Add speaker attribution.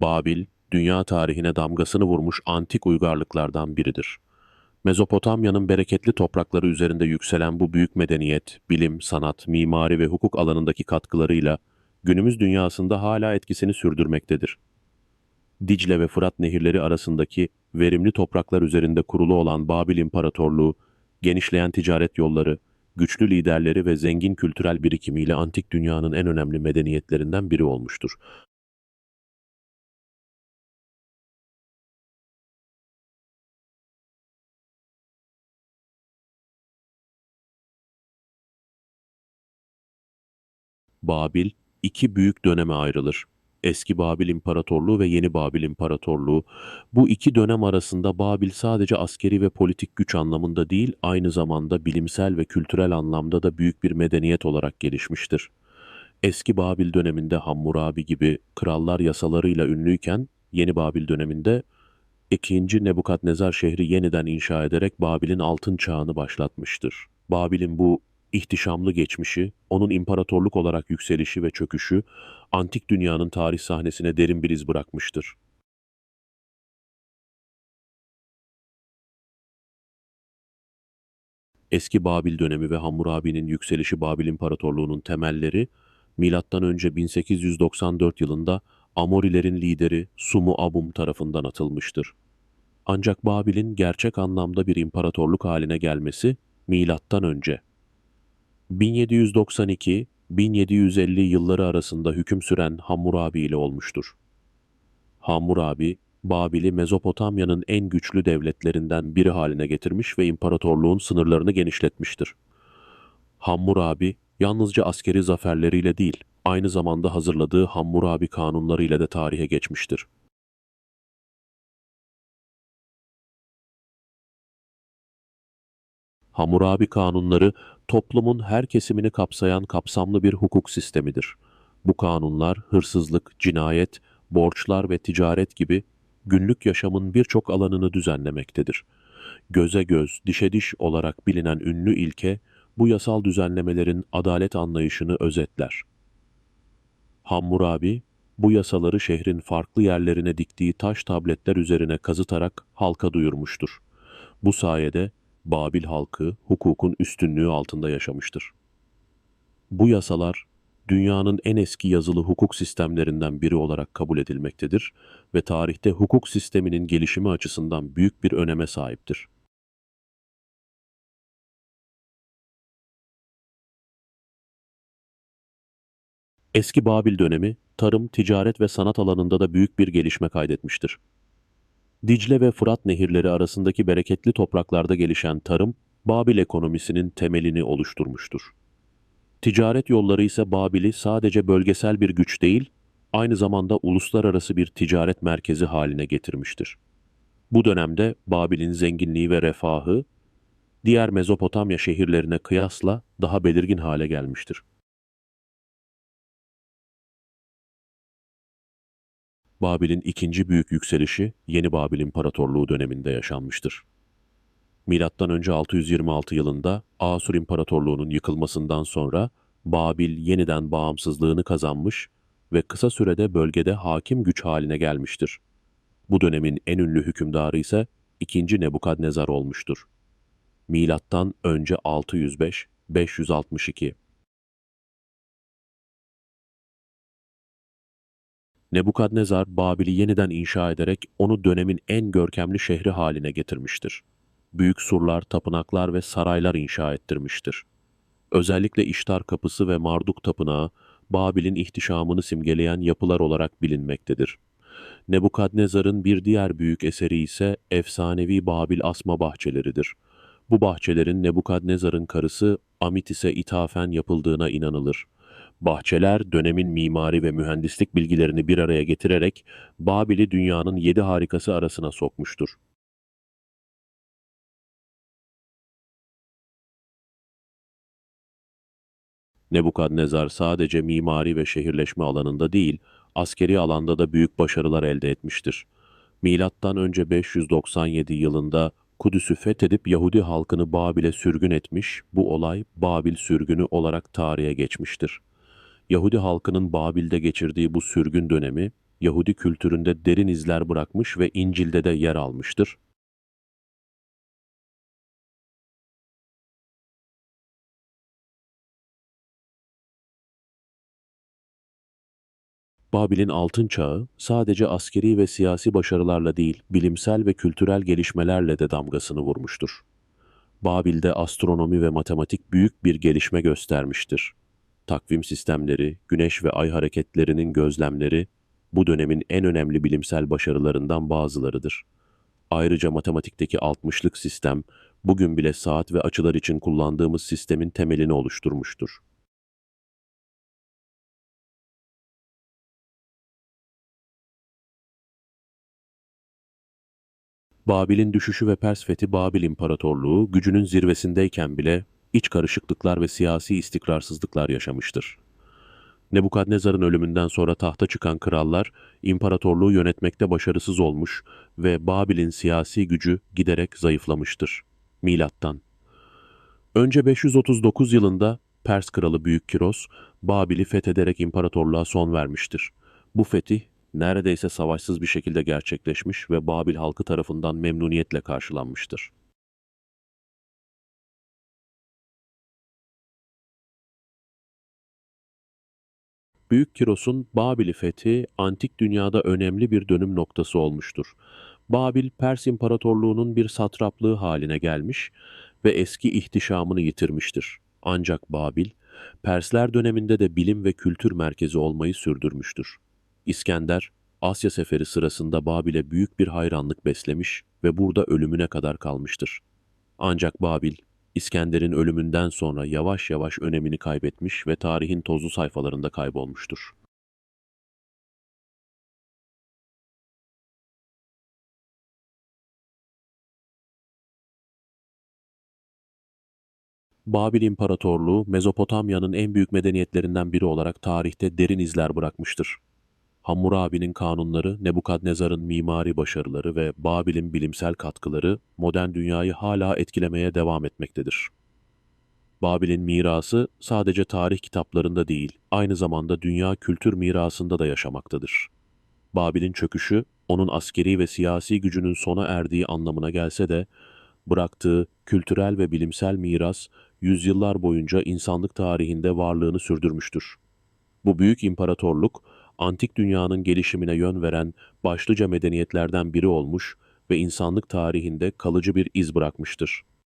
Speaker 1: Babil, dünya tarihine damgasını vurmuş antik uygarlıklardan biridir. Mezopotamya'nın bereketli toprakları üzerinde yükselen bu büyük medeniyet, bilim, sanat, mimari ve hukuk alanındaki katkılarıyla günümüz dünyasında hala etkisini sürdürmektedir. Dicle ve Fırat nehirleri arasındaki verimli topraklar üzerinde kurulu olan Babil İmparatorluğu, genişleyen ticaret yolları, güçlü liderleri ve zengin kültürel birikimiyle antik dünyanın en önemli medeniyetlerinden biri olmuştur. Babil iki büyük döneme ayrılır. Eski Babil İmparatorluğu ve Yeni Babil İmparatorluğu. Bu iki dönem arasında Babil sadece askeri ve politik güç anlamında değil, aynı zamanda bilimsel ve kültürel anlamda da büyük bir medeniyet olarak gelişmiştir. Eski Babil döneminde Hammurabi gibi krallar yasalarıyla ünlüyken, Yeni Babil döneminde 2. Nebukadnezar şehri yeniden inşa ederek Babil'in altın çağını başlatmıştır. Babil'in bu ihtişamlı geçmişi, onun imparatorluk olarak yükselişi ve çöküşü, antik dünyanın tarih sahnesine derin bir iz bırakmıştır. Eski Babil dönemi ve Hammurabi'nin yükselişi Babil İmparatorluğu'nun temelleri, M.Ö. 1894 yılında Amorilerin lideri Sumu Abum tarafından atılmıştır. Ancak Babil'in gerçek anlamda bir imparatorluk haline gelmesi milattan önce 1792-1750 yılları arasında hüküm süren Hammurabi ile olmuştur. Hammurabi, Babil'i Mezopotamya'nın en güçlü devletlerinden biri haline getirmiş ve imparatorluğun sınırlarını genişletmiştir. Hammurabi, yalnızca askeri zaferleriyle değil, aynı zamanda hazırladığı Hammurabi kanunlarıyla da tarihe geçmiştir. Hammurabi kanunları toplumun her kesimini kapsayan kapsamlı bir hukuk sistemidir. Bu kanunlar hırsızlık, cinayet, borçlar ve ticaret gibi günlük yaşamın birçok alanını düzenlemektedir. Göze göz, dişe diş olarak bilinen ünlü ilke bu yasal düzenlemelerin adalet anlayışını özetler. Hammurabi bu yasaları şehrin farklı yerlerine diktiği taş tabletler üzerine kazıtarak halka duyurmuştur. Bu sayede Babil halkı hukukun üstünlüğü altında yaşamıştır. Bu yasalar dünyanın en eski yazılı hukuk sistemlerinden biri olarak kabul edilmektedir ve tarihte hukuk sisteminin gelişimi açısından büyük bir öneme sahiptir. Eski Babil dönemi tarım, ticaret ve sanat alanında da büyük bir gelişme kaydetmiştir. Dicle ve Fırat nehirleri arasındaki bereketli topraklarda gelişen tarım, Babil ekonomisinin temelini oluşturmuştur. Ticaret yolları ise Babil'i sadece bölgesel bir güç değil, aynı zamanda uluslararası bir ticaret merkezi haline getirmiştir. Bu dönemde Babil'in zenginliği ve refahı, diğer Mezopotamya şehirlerine kıyasla daha belirgin hale gelmiştir. Babil'in ikinci büyük yükselişi Yeni Babil İmparatorluğu döneminde yaşanmıştır. Önce 626 yılında Asur İmparatorluğu'nun yıkılmasından sonra Babil yeniden bağımsızlığını kazanmış ve kısa sürede bölgede hakim güç haline gelmiştir. Bu dönemin en ünlü hükümdarı ise 2. Nebukadnezar olmuştur. Milattan önce 605 562 Nebukadnezar Babil'i yeniden inşa ederek onu dönemin en görkemli şehri haline getirmiştir. Büyük surlar, tapınaklar ve saraylar inşa ettirmiştir. Özellikle İştar Kapısı ve Marduk Tapınağı, Babil'in ihtişamını simgeleyen yapılar olarak bilinmektedir. Nebukadnezar'ın bir diğer büyük eseri ise efsanevi Babil asma bahçeleridir. Bu bahçelerin Nebukadnezar'ın karısı Amitis'e ithafen yapıldığına inanılır. Bahçeler dönemin mimari ve mühendislik bilgilerini bir araya getirerek Babil'i dünyanın yedi harikası arasına sokmuştur. Nebukadnezar sadece mimari ve şehirleşme alanında değil, askeri alanda da büyük başarılar elde etmiştir. Milattan önce 597 yılında Kudüs'ü fethedip Yahudi halkını Babil'e sürgün etmiş, bu olay Babil sürgünü olarak tarihe geçmiştir. Yahudi halkının Babil'de geçirdiği bu sürgün dönemi, Yahudi kültüründe derin izler bırakmış ve İncil'de de yer almıştır. Babil'in altın çağı sadece askeri ve siyasi başarılarla değil, bilimsel ve kültürel gelişmelerle de damgasını vurmuştur. Babil'de astronomi ve matematik büyük bir gelişme göstermiştir. Takvim sistemleri, güneş ve ay hareketlerinin gözlemleri bu dönemin en önemli bilimsel başarılarından bazılarıdır. Ayrıca matematikteki 60'lık sistem bugün bile saat ve açılar için kullandığımız sistemin temelini oluşturmuştur. Babil'in düşüşü ve Pers fethi Babil İmparatorluğu gücünün zirvesindeyken bile iç karışıklıklar ve siyasi istikrarsızlıklar yaşamıştır. Nebukadnezar'ın ölümünden sonra tahta çıkan krallar imparatorluğu yönetmekte başarısız olmuş ve Babil'in siyasi gücü giderek zayıflamıştır. Milattan. Önce 539 yılında Pers kralı Büyük Kiros, Babil'i fethederek imparatorluğa son vermiştir. Bu fetih neredeyse savaşsız bir şekilde gerçekleşmiş ve Babil halkı tarafından memnuniyetle karşılanmıştır. Büyük Kiros'un Babil'i fethi antik dünyada önemli bir dönüm noktası olmuştur. Babil, Pers İmparatorluğu'nun bir satraplığı haline gelmiş ve eski ihtişamını yitirmiştir. Ancak Babil, Persler döneminde de bilim ve kültür merkezi olmayı sürdürmüştür. İskender, Asya seferi sırasında Babil'e büyük bir hayranlık beslemiş ve burada ölümüne kadar kalmıştır. Ancak Babil, İskender'in ölümünden sonra yavaş yavaş önemini kaybetmiş ve tarihin tozlu sayfalarında kaybolmuştur. Babil İmparatorluğu, Mezopotamya'nın en büyük medeniyetlerinden biri olarak tarihte derin izler bırakmıştır. Hammurabi'nin kanunları, Nebukadnezar'ın mimari başarıları ve Babil'in bilimsel katkıları modern dünyayı hala etkilemeye devam etmektedir. Babil'in mirası sadece tarih kitaplarında değil, aynı zamanda dünya kültür mirasında da yaşamaktadır. Babil'in çöküşü, onun askeri ve siyasi gücünün sona erdiği anlamına gelse de, bıraktığı kültürel ve bilimsel miras, yüzyıllar boyunca insanlık tarihinde varlığını sürdürmüştür. Bu büyük imparatorluk, antik dünyanın gelişimine yön veren başlıca medeniyetlerden biri olmuş ve insanlık tarihinde kalıcı bir iz bırakmıştır.